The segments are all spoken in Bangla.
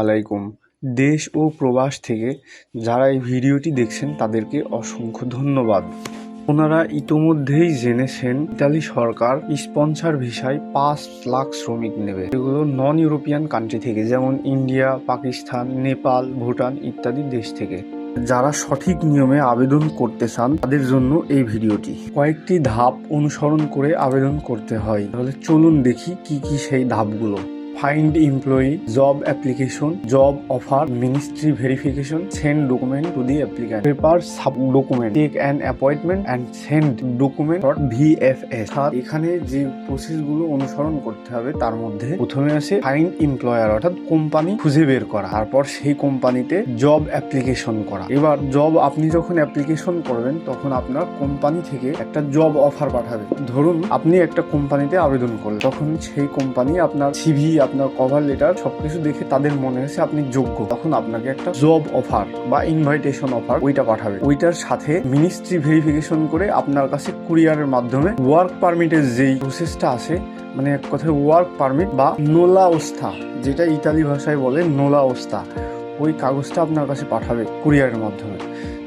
আলাইকুম। দেশ ও প্রবাস থেকে যারা এই ভিডিওটি দেখছেন, তাদেরকে অসংখ্য ধন্যবাদ। ওনারা ইতোমধ্যেই জেনেছেন, ইতালি সরকার স্পন্সর ভিসায় পাঁচ লাখ শ্রমিক নেবে। এগুলো নন ইউরোপিয়ান কান্ট্রি থেকে, যেমন ইন্ডিয়া, পাকিস্তান, নেপাল, ভুটান ইত্যাদি দেশ থেকে। যারা সঠিক নিয়মে আবেদন করতে চান, তাদের জন্য এই ভিডিওটি। কয়েকটি ধাপ অনুসরণ করে আবেদন করতে হয়। তাহলে চলুন দেখি কি কি সেই ধাপগুলো। Find employee job application job offer ministry verification send document to the applicant paper sub document take an appointment and send document for VFS এখানে যে প্রসেসগুলো অনুসরণ করতে হবে, তার মধ্যে প্রথমে আছে ফাইন্ড এমপ্লয়ার অর্থাৎ কোম্পানি খুঁজে বের করা, তারপর সেই কোম্পানিতে জব অ্যাপ্লিকেশন করা। এবার জব আপনি যখন অ্যাপ্লিকেশন করবেন, তখন আপনার কোম্পানি থেকে একটা জব অফার পাঠাবে। ধরুন, আপনি একটা কোম্পানিতে আবেদন করলেন, তখন সেই কোম্পানি আপনার সিভি আপনার কভার লেটার সবকিছু দেখে তাদের মনে হয়েছে আপনি যোগ্য। তখন আপনাকে একটা জব অফার বা ইনভাইটেশন অফার ওইটা পাঠাবে। ওইটার সাথে মিনিস্ট্রি ভেরিফিকেশন করে আপনার কাছে কুরিয়ারের মাধ্যমে ওয়ার্ক পারমিটের যেই প্রসেসটা আছে মানে এক কথায় ওয়ার্ক পারমিট বা নোলা ওস্থা, যেটা ইতালি ভাষায় বলে নোলা ওস্থা, ওই কাগজটা আপনার কাছে পাঠাবে কুরিয়ারের মাধ্যমে।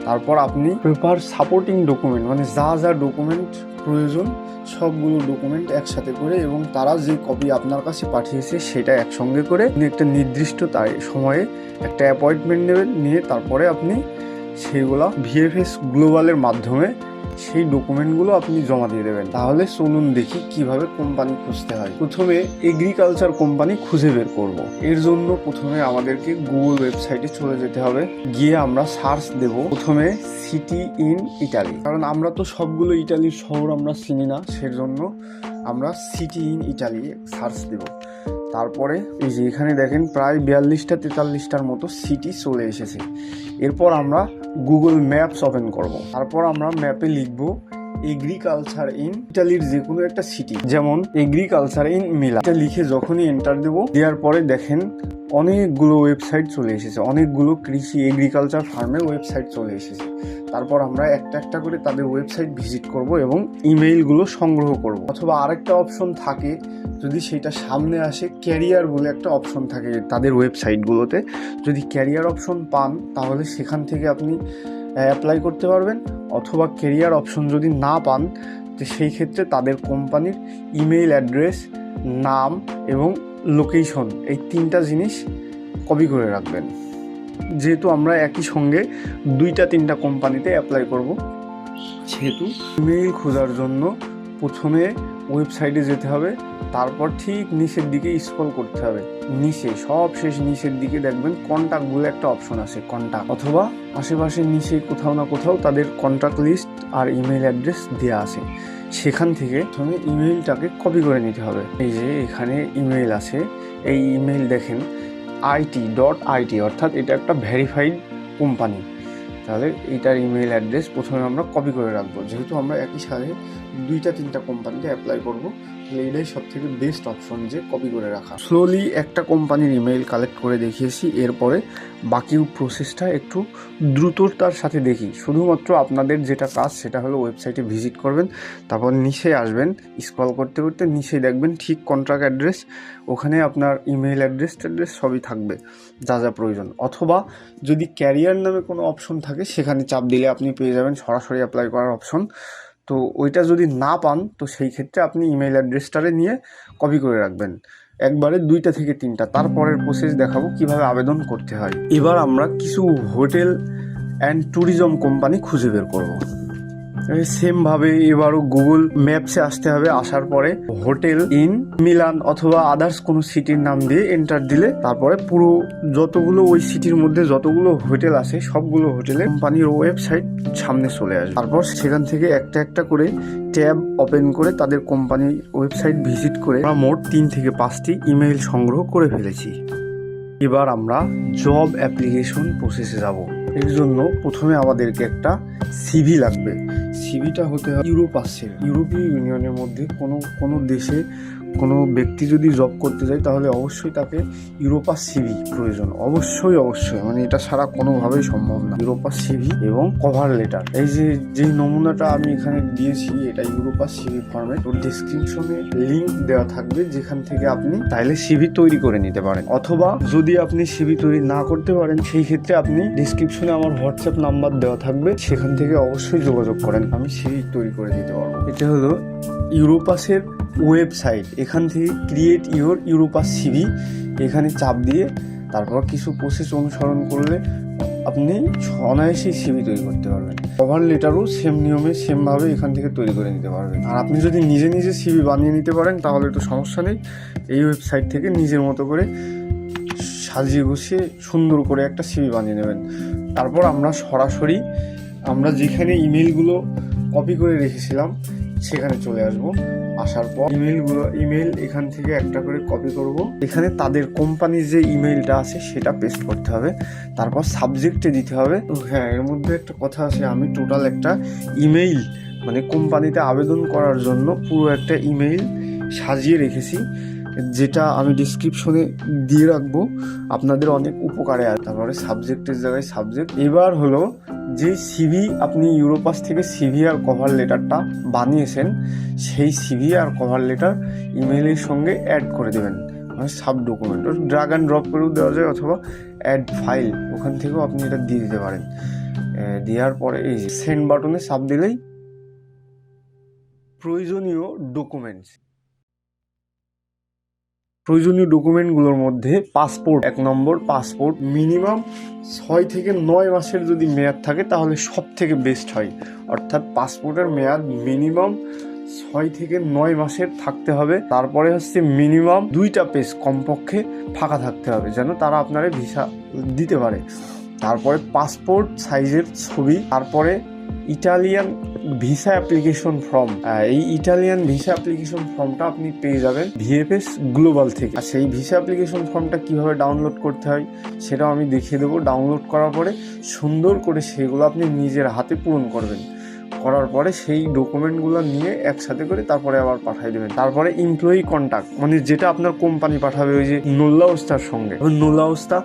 তারপর আপনি পেপার সাপোর্টিং ডকুমেন্ট মানে যা যা ডকুমেন্ট প্রয়োজন, সবগুলো ডকুমেন্ট একসাথে করে এবং তারা যে কপি আপনার কাছে পাঠিয়েছে সেটা একসঙ্গে করে একটা নির্দিষ্ট তাই, সময়ে একটা অ্যাপয়েন্টমেন্ট নেবেন, নিয়ে তারপরে আপনি সেইগুলো ভিএফএস গ্লোবালের মাধ্যমে সেই ডকুমেন্টগুলো আপনি জমা দিয়ে দেবেন। তাহলে চলুন দেখি কীভাবে কোম্পানি খুঁজতে হয়। প্রথমে এগ্রিকালচার কোম্পানি খুঁজে বের করব। এর জন্য প্রথমে আমাদেরকে গুগল ওয়েবসাইটে চলে যেতে হবে। গিয়ে আমরা সার্চ দেব। প্রথমে সিটি ইন ইটালি কারণ আমরা তো সবগুলো ইটালির শহর আমরা চিনি না। সেজন্য আমরা সিটি ইন ইটালি সার্চ দেব। তারপরে এই যে এখানে দেখেন প্রায় বিয়াল্লিশটা তেতাল্লিশটার মতো সিটি চলে এসেছে। এরপর আমরা গুগল ম্যাপস ওপেন করব। তারপর আমরা ম্যাপে লিখব এগ্রিকালচার ইন ইটালির যে কোনো একটা সিটি যেমন এগ্রিকালচার ইন মিলা এটা লিখে যখনই এন্টার দেবো, দেওয়ার পরে দেখেন অনেকগুলো ওয়েবসাইট চলে এসেছে। অনেকগুলো কৃষি এগ্রিকালচার ফার্মের ওয়েবসাইট চলে এসেছে। তারপর আমরা একটা একটা করে তাদের ওয়েবসাইট ভিজিট করব এবং ইমেইলগুলো সংগ্রহ করব। অথবা আরেকটা অপশন থাকে যদি সেটা সামনে আসে ক্যারিয়ার বলে একটা অপশন থাকে তাদের ওয়েবসাইটগুলোতে যদি ক্যারিয়ার অপশন পান তাহলে সেখান থেকে আপনি অ্যাপ্লাই করতে পারবেন। অথবা ক্যারিয়ার অপশন যদি না পান, তো সেই ক্ষেত্রে তাদের কোম্পানির ইমেইল অ্যাড্রেস নাম এবং লোকেশন এই তিনটা জিনিস কপি করে রাখবেন। যেহেতু আমরা একই সঙ্গে দুইটা তিনটা কোম্পানিতে অ্যাপ্লাই করব। সেহেতু ইমেইল খোঁজার জন্য প্রথমে ওয়েবসাইটে যেতে হবে। তারপর ঠিক নিচের দিকে স্ক্রল করতে হবে। নিচে, সব শেষ নিচের দিকে দেখবেন কন্ট্যাক্ট বলে একটা অপশন আছে কন্ট্যাক্ট অথবা আশেপাশে নিচে কোথাও না কোথাও তাদের কন্ট্যাক্ট লিস্ট আর ইমেল অ্যাড্রেস দেওয়া আছে। সেখান থেকে প্রথমে ইমেলটাকে কপি করে নিতে হবে। এই যে এখানে ইমেল আছে, এই ইমেইল দেখেন আইটি ডট আইটি অর্থাৎ এটা একটা ভেরিফাইড কোম্পানি তাহলে এটার ইমেল অ্যাড্রেস প্রথমে আমরা কপি করে রাখব। যেহেতু আমরা একই সাথে দুইটা, তিনটা কোম্পানিতে অ্যাপ্লাই করব। তাহলে এটাই সব থেকে বেস্ট অপশন যে কপি করে রাখা। স্লোলি একটা কোম্পানির ইমেল কালেক্ট করে দেখিয়েছি, এরপরে বাকি প্রসেসটা একটু দ্রুততার সাথে দেখি। শুধুমাত্র আপনাদের যেটা কাজ, সেটা হলো ওয়েবসাইটে ভিজিট করবেন, তারপর নিচে আসবেন স্ক্রল করতে করতে নিচে দেখবেন ঠিক কন্ট্রাক্ট অ্যাড্রেস ওখানে আপনার ইমেল অ্যাড্রেস ট্যাড্রেস সবই থাকবে, যা যা প্রয়োজন। অথবা যদি ক্যারিয়ার নামে কোনো অপশন থাকে, সেখানে চাপ দিলে আপনি পেয়ে যাবেন সরাসরি অ্যাপ্লাই করার অপশন তো ওইটা যদি না পান, তো সেই ক্ষেত্রে আপনি ইমেল অ্যাড্রেসটারে নিয়ে কপি করে রাখবেন। একবারে দুইটা থেকে তিনটা। তারপরের প্রসেস দেখাবো কীভাবে আবেদন করতে হয়। এবার আমরা কিছু হোটেল অ্যান্ড ট্যুরিজম কোম্পানি খুঁজে বের করব। সেমভাবে এবারও গুগল ম্যাপসে আসতে হবে। আসার পরে হোটেল, ইন, মিলান অথবা আদার্স কোনো সিটির নাম দিয়ে এন্টার দিলে তারপরে পুরো যতগুলো ওই সিটির মধ্যে যতগুলো হোটেল আছে, সবগুলো হোটেলে কোম্পানির ওয়েবসাইট সামনে চলে আসবে। তারপর সেখান থেকে একটা একটা করে ট্যাব ওপেন করে তাদের কোম্পানির ওয়েবসাইট ভিজিট করে আমরা মোট তিন থেকে পাঁচটি ইমেইল সংগ্রহ করে ফেলেছি। এবার আমরা জব অ্যাপ্লিকেশন প্রসেসে যাব। এর জন্য প্রথমে আমাদেরকে একটা সিভি লাগবে। সিভিটা হতে হয় ইউরোপ আসছে। ইউরোপীয় ইউনিয়নের মধ্যে কোনো কোনো দেশে কোনো ব্যক্তি যদি জব করতে যায়, তাহলে অবশ্যই তাকে ইউরোপা সিভি প্রয়োজন। অবশ্যই অবশ্যই। মানে এটা ছাড়া কোনোভাবেই সম্ভব না। ইউরোপা সিভি এবং কভার লেটার এই যে, যেই নমুনাটা আমি এখানে দিয়েছি, এটা ইউরোপা সিভি ফর্মে তো ডিসক্রিপশনে লিঙ্ক দেওয়া থাকবে, যেখান থেকে আপনি চাইলে সিভি তৈরি করে নিতে পারেন। অথবা যদি আপনি সিভি তৈরি না করতে পারেন, সেই ক্ষেত্রে আপনি ডিসক্রিপশনে আমার হোয়াটসঅ্যাপ নাম্বার দেওয়া থাকবে। সেখান থেকে অবশ্যই যোগাযোগ করেন। আমি সিভি তৈরি করে দিতে পারব। এটা হলো ইউরোপাসের ওয়েবসাইট এখান থেকে ক্রিয়েট ইউর ইউরোপাস সিভি এখানে চাপ দিয়ে তারপর কিছু প্রসেস অনুসরণ করলে আপনি অনায়াসেই সিভি তৈরি করতে পারবেন। কভার লেটারও সেম নিয়মে সেমভাবে এখান থেকে তৈরি করে নিতে পারবেন। আর আপনি যদি নিজে নিজে সিভি বানিয়ে নিতে পারেন, তাহলে তো সমস্যা নেই। এই ওয়েবসাইট থেকে নিজের মতো করে সাজিয়ে গুছিয়ে সুন্দর করে একটা সিভি বানিয়ে নেবেন। তারপর আমরা সরাসরি আমরা যেখানে ইমেলগুলো কপি করে রেখেছিলাম সেখানে চলে আসব। আসার পর ইমেলগুলো ইমেল এখান থেকে একটা করে কপি করব। এখানে তাদের কোম্পানির যে ইমেলটা আছে, সেটা পেস্ট করতে হবে। তারপর সাবজেক্টে দিতে হবে। হ্যাঁ এর মধ্যে একটা কথা আছে, আমি টোটাল একটা ইমেইল মানে কোম্পানিতে আবেদন করার জন্য পুরো একটা ইমেইল সাজিয়ে রেখেছি। যেটা আমি ডিসক্রিপশনে দিয়ে রাখব। আপনাদের অনেক উপকারে আছে তারপরে সাবজেক্টের জায়গায় সাবজেক্ট এবার হলো যে সিভি আপনি ইউরোপাস থেকে সিভি আর কভার লেটারটা বানিয়েছেন, সেই সিভি আর কভার লেটার ইমেইলের সঙ্গে অ্যাড করে দেবেন। মানে sub document drag and drop করেও দেওয়া যায় অথবা অ্যাড ফাইল ওখান থেকেও আপনি এটা দিয়ে দিতে পারেন। দেওয়ার পরে এই সেন্ড বাটনে চাপ দিলেই প্রয়োজনীয় ডকুমেন্টস প্রয়োজনীয় ডকুমেন্টগুলোর মধ্যে পাসপোর্ট এক নম্বর, পাসপোর্ট মিনিমাম ছয় থেকে নয় মাসের যদি মেয়াদ থাকে, তাহলে সব থেকে বেস্ট হয়। অর্থাৎ পাসপোর্টের মেয়াদ মিনিমাম ছয় থেকে নয় মাসের থাকতে হবে। তারপরে হচ্ছে মিনিমাম দুইটা পেজ কমপক্ষে ফাঁকা থাকতে হবে, যেন তারা আপনারে ভিসা দিতে পারে। তারপরে পাসপোর্ট সাইজের ছবি, তারপরে ইটালিয়ান ভিসা অ্যাপ্লিকেশন ফর্ম এই ইটালিয়ান ভিসা অ্যাপ্লিকেশন ফর্মটা আপনি পেয়ে যাবেন ভিএফএস গ্লোবাল থেকে। আর সেই ভিসা অ্যাপ্লিকেশন ফর্মটা কীভাবে ডাউনলোড করতে হয় সেটাও আমি দেখিয়ে দেবো। ডাউনলোড করার পরে সুন্দর করে সেগুলো আপনি নিজের হাতে পূরণ করবেন। করার পরে সেই ডকুমেন্টগুলো নিয়ে একসাথে করে তারপরে আবার পাঠিয়ে দেবেন। তারপরে এমপ্লয়ি কন্ট্যাক্ট মানে যেটা আপনার কোম্পানি পাঠাবে ওই যে নোল্লাউস্তার সঙ্গে। ওই নোল্লাউস্তা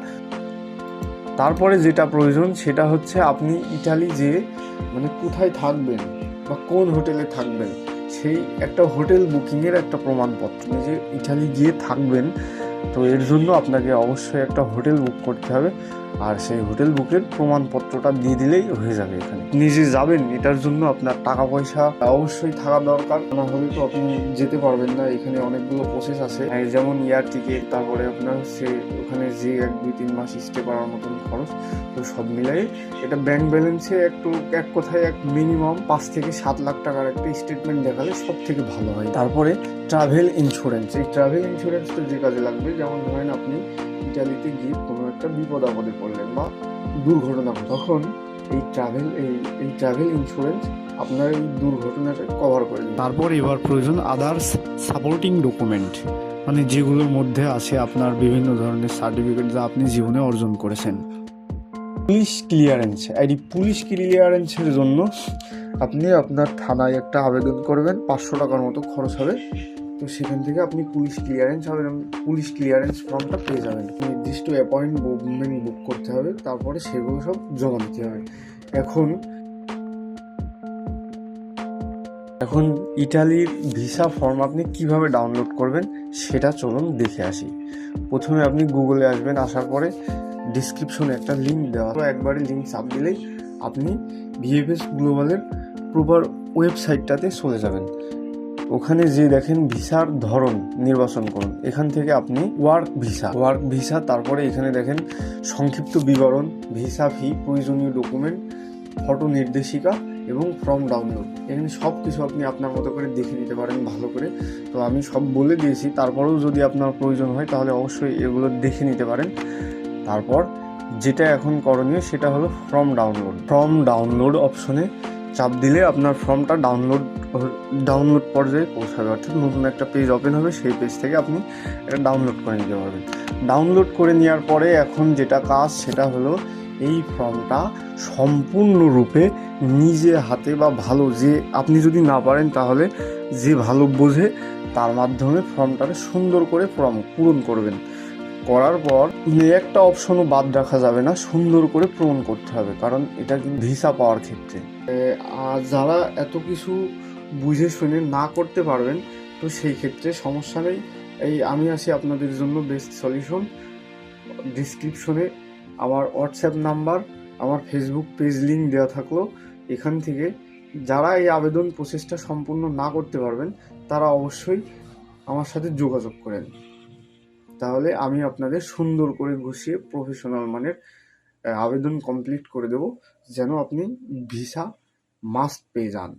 তারপরে যেটা প্রয়োজন সেটা হচ্ছে আপনি ইটালি যে মানে কোথায় থাকবেন বা কোন হোটেলে থাকবেন, সেই একটা হোটেল বুকিংয়ের একটা প্রমাণপত্র যে ইটালি গিয়ে থাকবেন। তো এর জন্য আপনাকে অবশ্যই একটা হোটেল বুক করতে হবে। আর সেই হোটেল বুকের প্রমাণপত্রটা দিয়ে দিলেই হয়ে যাবে এখানে। নিজে যাবেন, এটার জন্য আপনার টাকা পয়সা অবশ্যই থাকা দরকার। না হলে তো আপনি যেতে পারবেন না, এখানে অনেকগুলো প্রসেস আছে। যেমন এয়ার টিকিট তারপরে আপনার সে ওখানে যে এক, দুই, তিন মাস স্টে করার মতন খরচ, তো সব মিলাই এটা ব্যাংক ব্যালেন্সে একটু, এক কথায় এক মিনিমাম পাঁচ থেকে সাত লাখ টাকার একটা স্টেটমেন্ট দেখালে সব থেকে ভালো হয়। তারপরে ট্রাভেল ইন্স্যুরেন্স এই ট্রাভেল ইন্স্যুরেন্সটা যে কাজে লাগবে, যেমন ধরেন আপনি ইটালিতে গিয়ে কোনো একটা বিপদ আপদে পড়লেন বা দুর্ঘটনা ঘটে, তখন এই ট্রাভেল এই এই ট্রাভেল ইন্স্যুরেন্স আপনার এই দুর্ঘটনাটা কভার করে দেবে তারপর এবার প্রয়োজন আদার্স সাপোর্টিং ডকুমেন্ট মানে যেগুলোর মধ্যে আছে আপনার বিভিন্ন ধরনের সার্টিফিকেট যা আপনি জীবনে অর্জন করেছেন। পুলিশ ক্লিয়ারেন্স এই পুলিশ ক্লিয়ারেন্সের জন্য আপনি আপনার থানায় একটা আবেদন করবেন পাঁচশো টাকার মতো খরচ হবে। তো সেখান থেকে আপনি পুলিশ ক্লিয়ারেন্স আবেদন পুলিশ ক্লিয়ারেন্স ফর্মটা পেয়ে যাবেন। নির্দিষ্ট অ্যাপয়েন্টমেন্ট বুক করতে হবে, তারপরে সেগুলো সব জমা দিতে হবে। এখন এখন ইটালির ভিসা ফর্ম আপনি কীভাবে ডাউনলোড করবেন, সেটা চলুন দেখে আসি। প্রথমে আপনি গুগলে আসবেন, আসার পরে ডিসক্রিপশনে একটা লিঙ্ক দেওয়া একবারে লিঙ্ক চাপ দিলেই আপনি ভিএফএস গ্লোবালের প্রপার ওয়েবসাইটটাতে চলে যাবেন। ওখানে যে দেখেন ভিসার ধরন নির্বাচন করুন, এখান থেকে আপনি ওয়ার্ক ভিসা ওয়ার্ক ভিসা, তারপরে এখানে দেখেন সংক্ষিপ্ত বিবরণ, ভিসা ফি, প্রয়োজনীয় ডকুমেন্ট, ফটো নির্দেশিকা এবং ফর্ম ডাউনলোড। এখানে সব কিছু আপনি আপনার মতো করে দেখে নিতে পারেন ভালো করে। তো আমি সব বলে দিয়েছি, তারপরেও যদি আপনার প্রয়োজন হয় তাহলে অবশ্যই এগুলো দেখে নিতে পারেন। তারপর যেটা এখন করণীয় সেটা হলো ফর্ম ডাউনলোড। ফর্ম ডাউনলোড অপশনে চাপ দিলে আপনার ফর্মটা ডাউনলোড ডাউনলোড পর্যায়ে পৌঁছাবে। অর্থাৎ নতুন একটা পেজ ওপেন হবে, সেই পেজ থেকে আপনি এটা ডাউনলোড করে নিতে পারবেন। ডাউনলোড করে নেওয়ার পরে এখন যেটা কাজ, সেটা হলো এই ফর্মটা সম্পূর্ণরূপে নিজে হাতে বা ভালো যে আপনি যদি না পারেন, তাহলে যে ভালো বোঝে, তার মাধ্যমে ফর্মটাকে সুন্দর করে ফর্ম পূরণ করবেন। করার পর এই একটা অপশনও বাদ রাখা যাবে না, সুন্দর করে পূরণ করতে হবে, কারণ এটা কিন্তু ভিসা পাওয়ার ক্ষেত্রে। আর যারা এত কিছু বুঝে শুনে না করতে পারবেন, তো সেই ক্ষেত্রে সমস্যা নেই। এই আমি আছি আপনাদের জন্য বেস্ট সলিউশন ডিসক্রিপশনে আমার হোয়াটসঅ্যাপ নাম্বার আমার ফেসবুক পেজ লিঙ্ক দেওয়া থাকল। এখান থেকে যারা এই আবেদন প্রসেসটা সম্পূর্ণ না করতে পারবেন, তারা অবশ্যই আমার সাথে যোগাযোগ করেন। তাহলে আমি আপনাদের সুন্দর করে গুছিয়ে প্রফেশনাল মানের আবেদন কমপ্লিট করে দেব। যেন আপনি ভিসা মাস্ট পেয়ে যান।